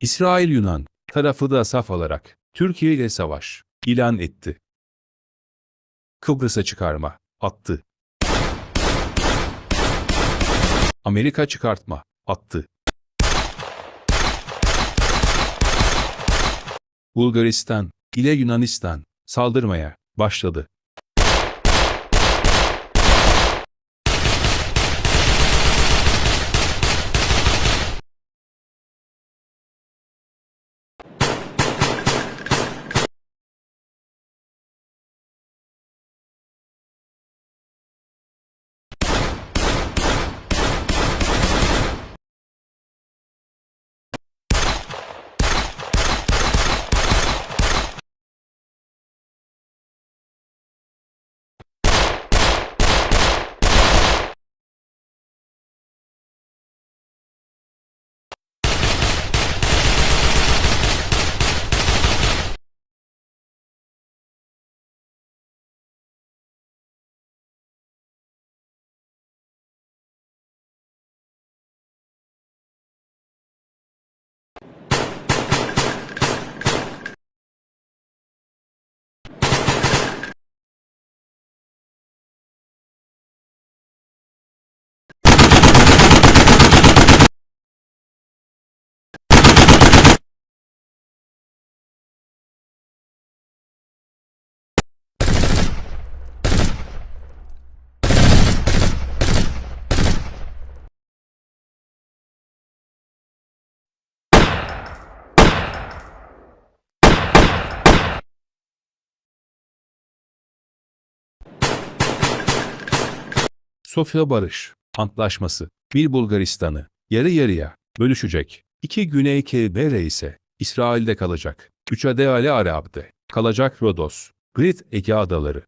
İsrail-Yunan tarafı da saf alarak Türkiye ile savaş ilan etti. Kıbrıs'a çıkarma attı. Amerika çıkartma attı. Bulgaristan ile Yunanistan saldırmaya başladı. Sofya Barış Antlaşması bir Bulgaristan'ı yarı yarıya bölüşecek. İki Güney Kebere ise İsrail'de kalacak. Üç Adeale Arab'de kalacak Rodos, Brit Ege Adaları